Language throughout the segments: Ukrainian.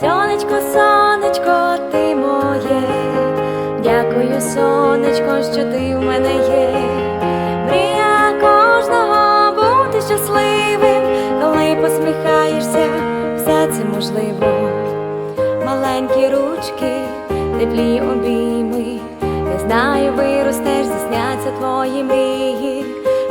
Сонечко, сонечко, ти моє, дякую, сонечко, що ти в мене є. Мрія кожного бути щасливим, коли посміхаєшся, все це можливо. Маленькі ручки, теплі обійми. Я знаю, виростеш, здійсняться твої мрії,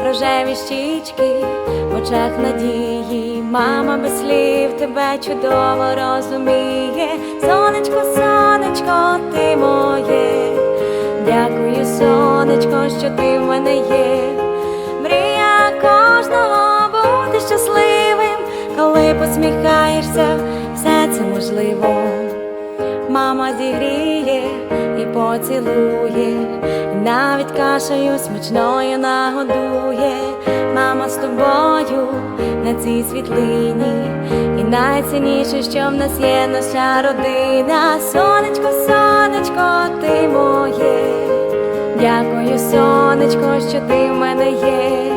рожеві щічки, в очах надії. Мама без слів чудово розуміє. Сонечко, сонечко, ти моє. Дякую, сонечко, що ти в мене є. Мрія кожного бути щасливим, коли посміхаєшся, все це можливо. Мама зігріє і поцілує, навіть кашею смачною нагодує. Мама з тобою на цій світлині, і найцінніше, що в нас є наша родина. Сонечко, сонечко, ти моє. Дякую, сонечко, що ти в мене є.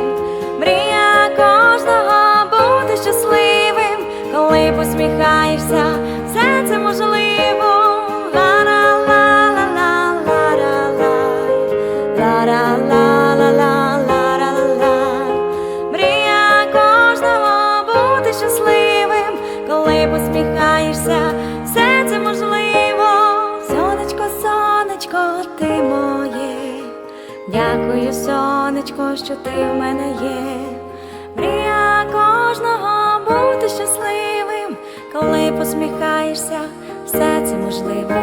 Дякую, сонечко, що ти в мене є. Мрія кожного бути щасливим, коли посміхаєшся, все це можливо.